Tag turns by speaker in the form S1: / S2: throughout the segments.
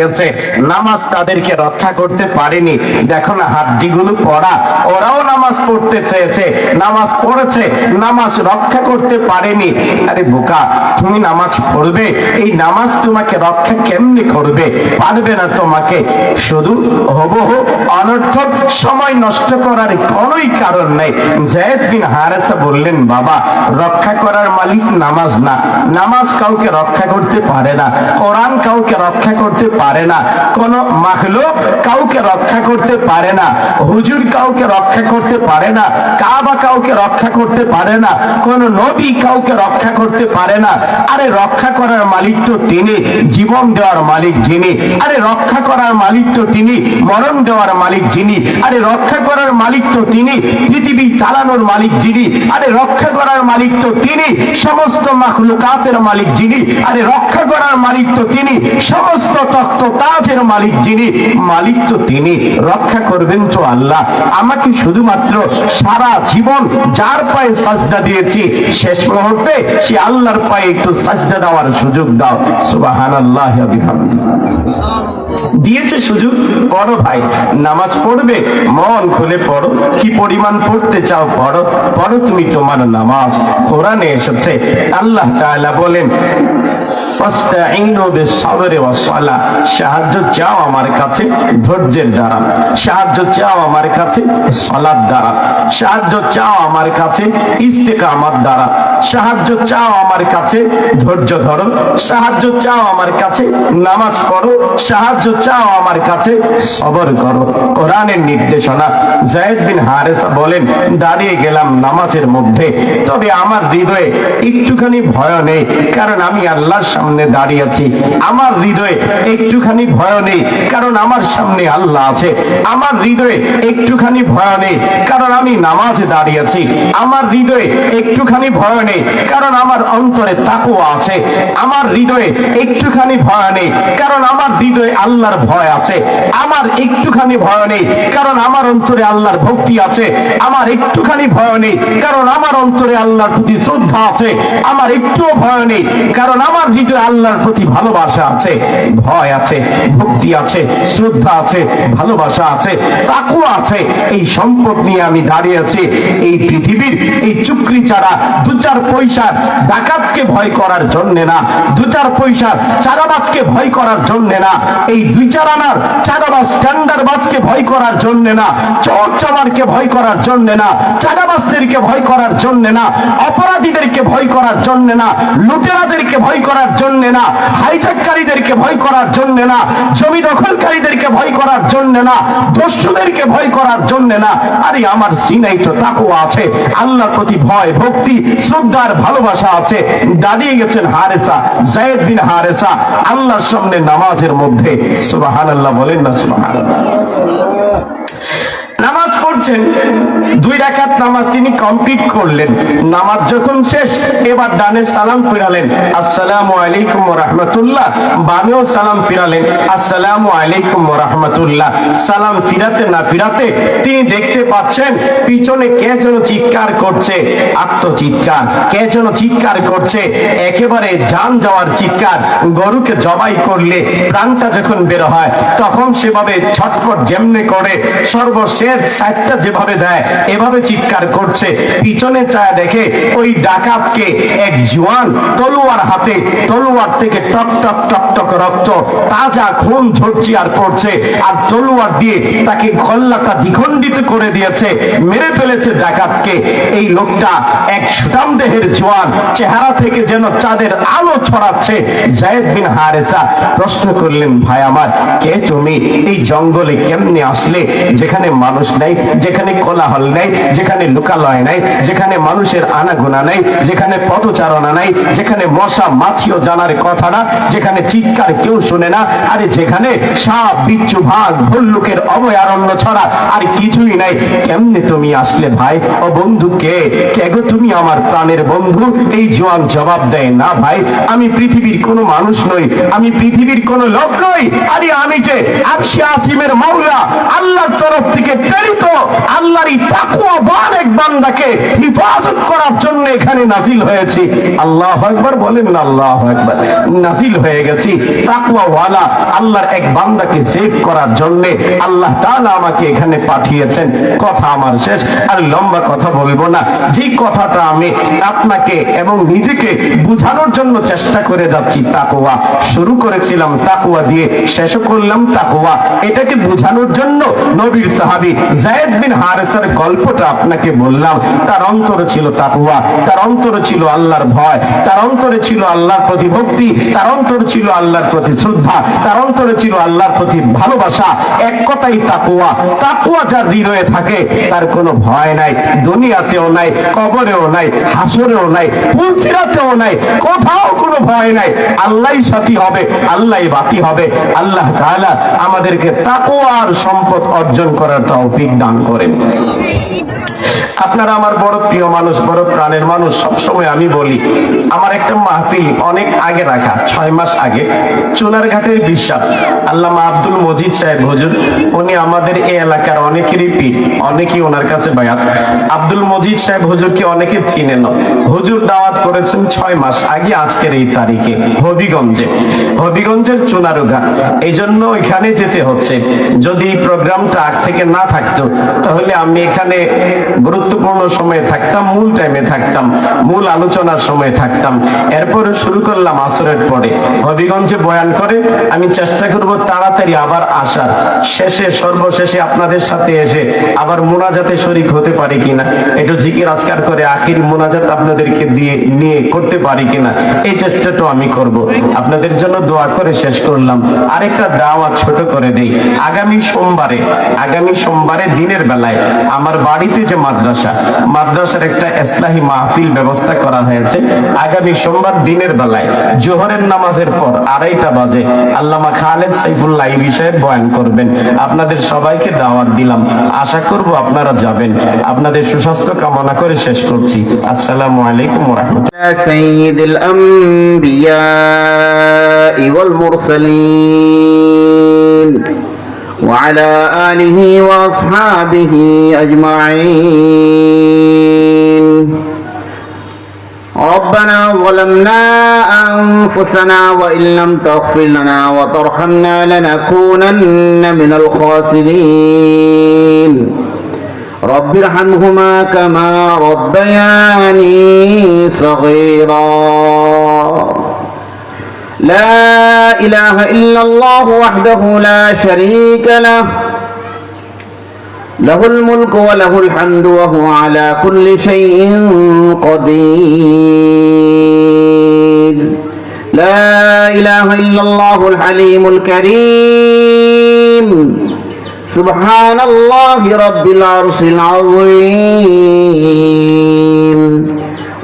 S1: হচ্ছে নামাজ তাদেরকে রক্ষা করতে পারেনি। দেখো না, হাড্ডিগুলো পড়া, ওরাও নামাজ পড়তে চেয়েছে, নামাজ পড়েছে, নামাজ রক্ষা করতে পারেনি। আরে বোকা, তুমি নামাজ পড়বে? এই নামাজ তোমাকে রক্ষা কেমনি করবে? পারবে না তোমাকে। শুধু অনর্থক সময় নষ্ট করার কোনোই কারণ নেই। জায়েদ বিন হারেসা বললেন, বাবা, রক্ষা করার মালিক নামাজ না। নামাজ কাউকে রক্ষা করতে পারে না। কোরআন কাউকে রক্ষা করতে পারে না। কোন মাখলুক কাউকে রক্ষা করতে পারে না। হুজুর কাউকে রক্ষা করতে পারে না। কাবা কাউকে রক্ষা করতে পারে না। কোন নবী কাউকে রক্ষা করতে পারে না। আরে রক্ষা করার মালিক তো তিনি, জীবন দেওয়ার মালিক যিনি। আরে রক্ষা করার মালিক তো তিনি, মরণ দেওয়ার মালিক যিনি। আরে রক্ষা করার মালিক তো তিনি, পৃথিবী চালানোর মালিক যিনি। আরে রক্ষা করার মালিক তো তিনি, সমস্ত মাখলুকাতের মালিক যিনি। আরে রক্ষা করার মালিক তো তিনি, সমস্ত তাজের মালিক যিনি, মালিক তো তিনি। রক্ষা করবেন তো আল্লাহ। আমাকে শুধুমাত্র সারা জীবন যার পায়ে সাজদা দিয়েছি, শেষ মুহূর্তে সে আল্লাহর পায়ে একটু সাজদা দেওয়ার সুযোগ দাও। সুবাহান আল্লাহ দিয়েছে সুযোগ? পড়ো ভাই, নামাজ পড়বে, মন খুলে পড়ো। কি পরিমাণ পড়তে চাও পড়ো। পড়ো তুমি তোমার নামাজ। কোরআনে এসেছে, আল্লাহ তাআলা বলেন সাহায্য চাও আমার কাছে, ধৈর্যের দ্বারা। সাহায্য চাও আমার কাছে সালাত দ্বারা। সাহায্য চাও আমার কাছে, ইস্তেকামাত দ্বারা। সাহায্য চাও আমার কাছে, ধৈর্য ধরো। সাহায্য চাও আমার কাছে, নামাজ পড়ো। সাহায্য চাও আমার কাছে, সবর করো। কোরআনের নির্দেশনা। জায়েদ বিন হারেসা বলেন, দাঁড়িয়ে গেলাম নামাজের মধ্যে। তবে আমার হৃদয়ে একটুখানি ভয় নেই, কারণ আমি আল্লাহর সামনে দাঁড়িয়ে আছি। আমার হৃদয়ে একটুখানি ভয় নেই, কারণ আমার সামনে আল্লাহ আছে। আমার হৃদয়ে একটুখানি ভয় নেই, কারণ আমি নামাজে দাঁড়িয়ে আছি। আমার হৃদয়ে একটুখানি ভয় নেই, কারণ আমার অন্তরে তাকুয়া আছে। আমার হৃদয়ে একটুখানি ভয় নেই, কারণ আমার হৃদয়ে আল্লাহর ভয় আছে। আমার একটুখানি ভয় নেই, কারণ আমার অন্তরে আল্লাহর ভক্তি আছে। আমার একটুখানি ভয় নেই, কারণ আমার অন্তরে আল্লাহর প্রতি শ্রদ্ধা আছে। আমার একটুও ভয় নেই, কারণ আমার হৃদয়ে আল্লাহর প্রতি ভালোবাসা আছে, ভয় আছে, ভক্তি আছে, শ্রদ্ধা আছে, ভালোবাসা আছে, তাকুয়া আছে, এই সম্পদ নিয়ে আমি দাঁড়িয়ে আছি, এই পৃথিবীর এই চুকরি ছাড়া দু চার পয়সার ডাকাতকে ভয় করার জন্য না দু চার পয়সার চারাবাজকে ভয় করার জন্য না, এই দুই চার আনার চারাবাজ স্ট্যান্ডারবাজকে ভয় করার জন্য না, চোর চামারকে ভয় করার জন্য না, চারাবাজদেরকে ভয় করার জন্য না, অপরাধীদেরকে ভয় করার জন্য না, লুটেরাদেরকে ভয় করার জন্য না হাইজাককারীদেরকে ভয় করার জন্য না, জমি দখলকারীদেরকে ভয় করার জন্য না, দস্যুদেরকে ভয় করার জন্য না। আরে আমার সিনাই তো তাকুয়া আছে, আল্লাহর প্রতি ভয়, ভক্তি, শ্রদ্ধার ভালোবাসা আছে। দাঁড়িয়ে গেছেন হারেসা, জায়েদ বিন হারেসা, আল্লাহর সামনে নামাজের মধ্যে। সুবহানাল্লাহ বলেন না সুবহানাল্লাহ। নামাজ পড়ছেন দুই রাকাত নামাজ তিনি কমপ্লিট করলেন। নামাজ যখন শেষ, এবার ডানে সালাম ফিরালেন। আসসালামু আলাইকুম রাহমাতুল্লাহ। বামেও সালাম ফিরালেন। আসসালামু আলাইকুম রাহমাতুল্লাহ। সালাম ফিরাতে না ফিরাতে তিনি দেখতে পাচ্ছেন, পিছনে কে যেন চিৎকার করছে। আত্মচিৎকার। কে যেন চিৎকার করছে। একেবারে জান যাওয়ার চিৎকার। গরুকে জবাই করলে প্রাণটা যখন বের হয়, তখন সেভাবে ছটফট যেমনে করে সর্বশেষ সাইডটা যেভাবে দেয়, এভাবে চিৎকার করছে। পিছনে চায় দেখে ওই ডাকাতকে এক জোয়ান তলোয়ার হাতে, তলোয়ার থেকে টক টক টক টক রক্ত, তাজা খুন ঝরছি আর পড়ছে। আর তলোয়ার দিয়ে তাকে গল্লাটা দ্বিখণ্ডিত করে দিয়েছে, মেরে ফেলেছে ডাকাতকে। এই লোকটা এক সুটাম দেহের জোয়ান, চেহারা থেকে যেন চাঁদের আলো ছড়াচ্ছে। জায়েদ বিন হারেসা প্রশ্ন করলেন, ভাই আমার, কে তুমি? এই জঙ্গলে কেমনে আসলে? যেখানে মানুষ নাই যেখানে কোলাহল নাই, যেখানে লোকালয় নাই, যেখানে মানুষের আনাগোনা নাই, যেখানে পদচারণা নাই, যেখানে মশা মাছিও জানার কথা না, যেখানে চিৎকার কেউ শুনে না, আরে যেখানে সাপ, বিচ্ছু ভাগ ভল্লুকের অভয়ারণ্য ছড়া আর কিছুই নাই। কেমনে তুমি আসলে ভাই? ও বন্ধু কে? কে গো তুমি আমার প্রাণের বন্ধু? এই জোয়ান জবাব দেয়, না ভাই, আমি পৃথিবীর কোনো মানুষ নই, আমি পৃথিবীর কোনো লোক নই। আরে আমি যে আকশে আসিমের মাওলা, আল্লাহর তরফ থেকে প্রেরিত আল্লাহর এই তাকওয়াবান এক বান্দাকে হিফাজত করার জন্য এখানে নাজিল হয়েছি। আল্লাহ একবার বলেন না, আল্লাহ একবার নাজিল হয়ে গেছি। তাকওয়াওয়ালা আল্লাহর এক বান্দাকে সেভ করার জন্য আল্লাহ তাআলা আমাকে এখানে পাঠিয়েছেন। কথা আমার শেষ, আর লম্বা কথা বলব না। যে কথাটা আমি আপনাকে এবং নিজেকে বুঝানোর জন্য চেষ্টা করে যাচ্ছি তাকুয়া শুরু করেছিলাম তাকুয়া দিয়ে শেষ করলাম তাকুয়া এটাকে বোঝানোর জন্য নবীর সাহাবী জায়েদ বিন হারেসার গল্পটা আপনাকে বললাম। তার অন্তরে ছিল তাকওয়া, তার অন্তরে ছিল আল্লাহর ভয়, তার অন্তরে ছিল আল্লাহর প্রতি ভক্তি, তার অন্তরে ছিল আল্লাহর প্রতি শ্রদ্ধা, তার অন্তরে ছিল আল্লাহর প্রতি ভালোবাসা। এক কথাই তাকওয়া তাকওয়া যার হৃদয়ে থাকে, তার কোনো ভয় নাই, দুনিয়াতেও নাই, কবরেও নাই, হাসরেও নাই পুলসিরাতেও নাই, কোথাও কোনো ভয় নাই। আল্লাহ সাথী হবে আল্লাহ বাতি হবে। আল্লাহ তাআলা আমাদেরকে তাকওয়ার সম্পদ অর্জন করার তৌফিক দান করেন আপনারা আমার বড় প্রিয় মানুষ, বড় প্রাণের মানুষ, সবসময় আমি বলি, আমার একটা মাহফিল অনেক আগে রাখা, ছয় মাস আগে, চুনারঘাটের বিশ্বাস। আল্লামা আব্দুল মজিদ সাহেব হুজুর, উনি আমাদের এই এলাকার অনেকেরই পীর, অনেকেই ওনার কাছে বায়াত। আব্দুল মজিদ সাহেব হুজুরকে অনেকে চিনেন না। হুজুর দাওয়াত করেছেন ছয় মাস আগে, আজকের এই তারিখে, হবিগঞ্জে। হবিগঞ্জের চুনারুঘা এই জন্য এখানে যেতে হচ্ছে। যদি এই প্রোগ্রামটা আগ থেকে না থাকতো তাহলে আমি এখানে গুরুত্বপূর্ণ সময়ে থাকতাম, মূল টাইমে থাকতাম, মূল আলোচনার সময় থাকতাম। এরপরে শুরু করলাম আসরের পরে। হবিগঞ্জে বয়ান করে, আমি চেষ্টা করব তাড়াতাড়ি আবার আসার। শেষে, সর্বশেষে আপনাদের সাথে এসে আবার মোনাজাতে শরিক হতে পারি কিনা, একটু জিকির আজকার করে আখির মোনাজাত আপনাদেরকে দিয়ে, নিয়ে করতে পারি কিনা, এই চেষ্টাটা আমি করব। আপনাদের জন্য দোয়া করে শেষ করলাম। আরেকটা দাওয়াত ছোট করে দেই। আগামী সোমবারে আগামী সোমবারে দিনের বেলায় আমার বাড়িতে যে মাদ্রাসা মাদ্রাসার একটা ইসলাহি মাহফিল ব্যবস্থা করা হয়েছে আগামী সোমবার দিনের বেলায় জোহরের নামাজের পর আড়াইটা বাজে আল্লামা খালেদ সাইফুল্লাহ এই বিষয়ে বয়ান করবেন আপনাদের সবাইকে দাওয়াত দিলাম আশা করব আপনারা যাবেন আপনাদের সুস্বাস্থ্য কামনা করে শেষ করছি আসসালামু আলাইকুম রহমতুল্লাহ
S2: سيد الأنبياء والمرسلين وعلى آله وأصحابه أجمعين. ربنا ظلمنا أنفسنا وإن لم تغفر لنا وترحمنا لنكونن من الخاسرين. رب ارحمهما كما ربياني صغيرا. لا إله إلا الله وحده لا شريك له. له الملك وله الحمد وهو على كل شيء قدير. لا إله إلا الله الحليم الكريم. سبحان الله رب العرش العظيم.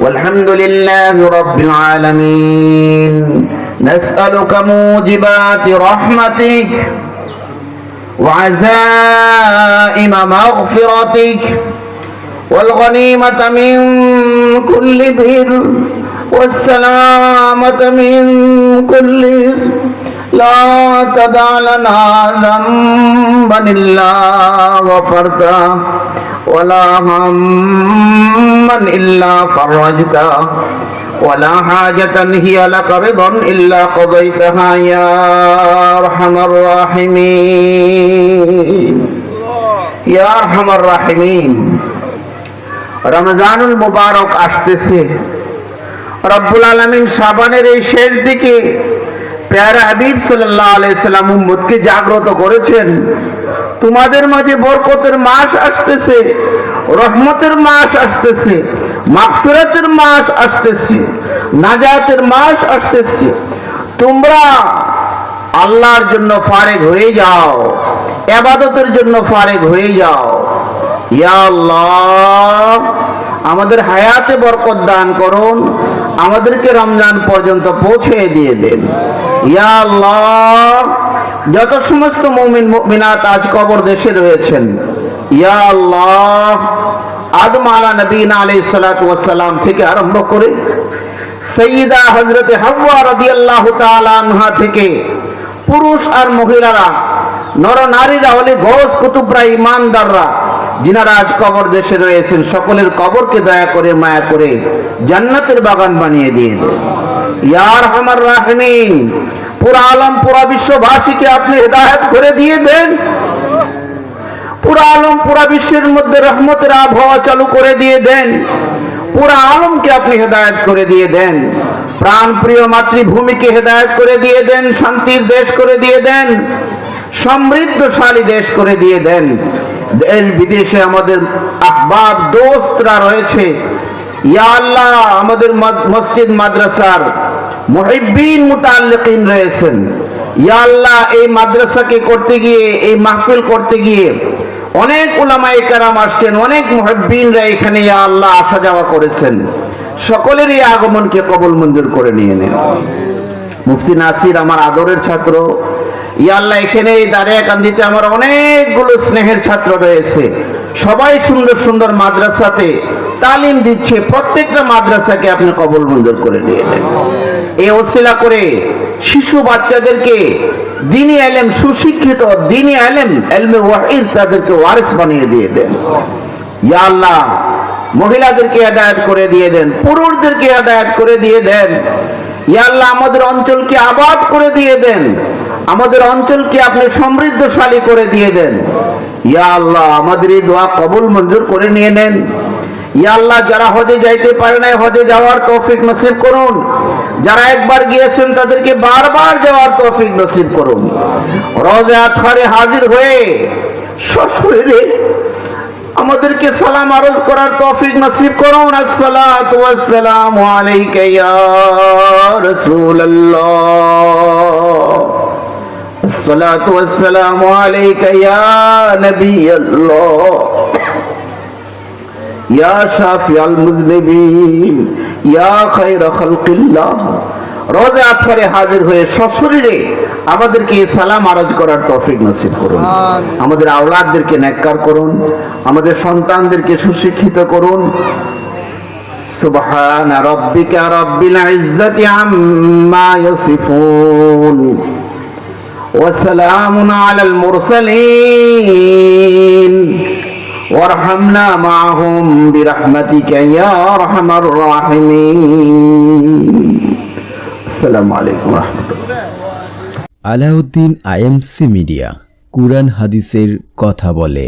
S2: والحمد لله رب العالمين. نسألك موجبات رحمتك وعزائم مغفرتك والغنيمة من كل بر والسلامة من كل إثم. لا تدع لنا ذنبا إلا غفرته ولا هما إلا فرجته. ولا حاجة هي لك رضا إلا قضيتها يا أرحم الراحمين يا أرحم الراحمين রমজানুল মুবারক আসতেছে রব্বুল আলমিন সাবানের এই শেষ দিকে পেয়ারা সাল্লাহ আলাইসাল্লাম উম্মদকে জাগ্রত করেছেন। তোমাদের মাঝে বরকতের মাস আসতেছে, রহমতের মাস আসতেছে, মাগফিরাতের মাস আসতেছে, নাজাতের মাস আসতেছে। তোমরা আল্লাহর জন্য ফারেক হয়ে যাও, এবাদতের জন্য ফারেক হয়ে যাও। ইয়া আল্লাহ আমাদের হায়াতে বরকত দান করুন, আমাদেরকে রমজান পর্যন্ত পৌঁছে দিয়ে দেন। ইয়া আল্লাহ, যত সমস্ত মুমিন, মুমিনাত আজ কবর দেশে রয়েছেন, ইয়া আল্লাহ, আদম আলা নবীন আলাইহিস সালাতু ওয়াস সালাম থেকে আরম্ভ করে সৈয়দা হজরতে হাওয়া রাদিয়াল্লাহু তাআলা আনহা থেকে পুরুষ আর মহিলারা, নর নারীরা হলে ঘোষ কুতুবরা ইমানদাররা যিনারা আজ কবর দেশে রয়েছেন, সকলের কবরকে দয়া করে, মায়া করে জান্নাতের বাগান বানিয়ে দিয়ে দেন। ইয়ার হামার রাহমিন, পুরা আলম, পুরা বিশ্ববাসীকে আপনি হেদায়েত করে দিয়ে দেন। পুরা আলম, পুরা বিশ্বের মধ্যে রহমতের আবহাওয়া চালু করে দিয়ে দেন। পুরা আলমকে আপনি হেদায়ত করে দিয়ে দেন। প্রাণ প্রিয় মাতৃভূমিকে হেদায়েত করে দিয়ে দেন, শান্তির দেশ করে দিয়ে দেন, সমৃদ্ধশালী দেশ করে দিয়ে দেন। দেশ বিদেশে আমাদের আহবাব দোস্তরা রয়েছে। ইয়া আল্লাহ, আমাদের মদ- মসজিদ, মাদ্রাসার মুহিব্বিন মুতাল্লিকিন রয়েছেন। ইয়া আল্লাহ, এই মাদ্রাসাকে করতে গিয়ে, এই মাহফিল করতে গিয়ে অনেক ওলামায়ে কারাম আসছেন, অনেক মুহিব্বিনরা এখানে ইয়া আল্লাহ আসা যাওয়া করেছেন। সকলের এই আগমনকে কবল মঞ্জুর করে নিয়ে নেন। মুফতি নাসির আমার আদরের ছাত্র। ইয়া আল্লাহ এখানে এই দাঁড়িয়াকান্দিতে আমার অনেকগুলো স্নেহের ছাত্র রয়েছে। সবাই সুন্দর সুন্দর মাদ্রাসাতে তালিম দিচ্ছে, প্রত্যেকটা মাদ্রাসাকে আপনি কবল মঞ্জুর করে নিয়ে নেন এই ওসিলা করে শিশু বাচ্চাদেরকে দিনী আলেম, সুশিক্ষিত দিনী আলেম, এলমে ওয়াহিদ তাদেরকে ওয়ারিস বানিয়ে দিয়ে দেন। ইয়া আল্লাহ, মহিলাদেরকে হেদায়েত করে দিয়ে দেন, পুরুষদেরকে হেদায়েত করে দিয়ে দেন। ইয়া আল্লাহ, আমাদের অঞ্চলকে আবাদ করে দিয়ে দেন। আমাদের অঞ্চলকে আপনি সমৃদ্ধশালী করে দিয়ে দেন। ইয়া আল্লাহ, আমাদের এই দোয়া কবুল মঞ্জুর করে নিয়ে নেন। ইয়া আল্লাহ, যারা হজে যাইতে পারে নাই, হজে যাওয়ার তৌফিক নসিব করুন। যারা একবার গিয়েছেন, তাদেরকে বারবার যাওয়ার তৌফিক নসিব করুন। রোজে আথারে হাজির হয়ে, সশরীরে আমাদেরকে সালাম আরজ করার তৌফিক নসিব করুন আসসালাতু ওয়াসসালামু আলাইকা ইয়া রাসূলুল্লাহ। আসসালাতু ওয়াসসালামু আলাইকা ইয়া নবিয়াল্লাহ। ইয়া শাফিআল মুযনিবিন ইয়া খায়রা খালকিল্লাহ। রোজা আতফারে হাজির হয়ে সশরীরে আমাদেরকে সালাম আরজ করার তৌফিক নসিব করুন। আমাদের আওলাদদেরকে ন্যাক্কার করুন। আমাদের সন্তানদেরকে সুশিক্ষিত করুন। সুবহান রব্বিকা রব্বিল ইজ্জাতি আম্মা ইয়াসিফুন। ওয়া সালামুন আলাল মুরসালিন। ওয়ারহামনা মা'হুম বিরাহমাতিকা ইয়া আরহামার রাহিমিন। আসসালামু আলাইকুম
S3: আলাউদ্দিন আইএমসি মিডিয়া কুরআন হাদিসের কথা বলে।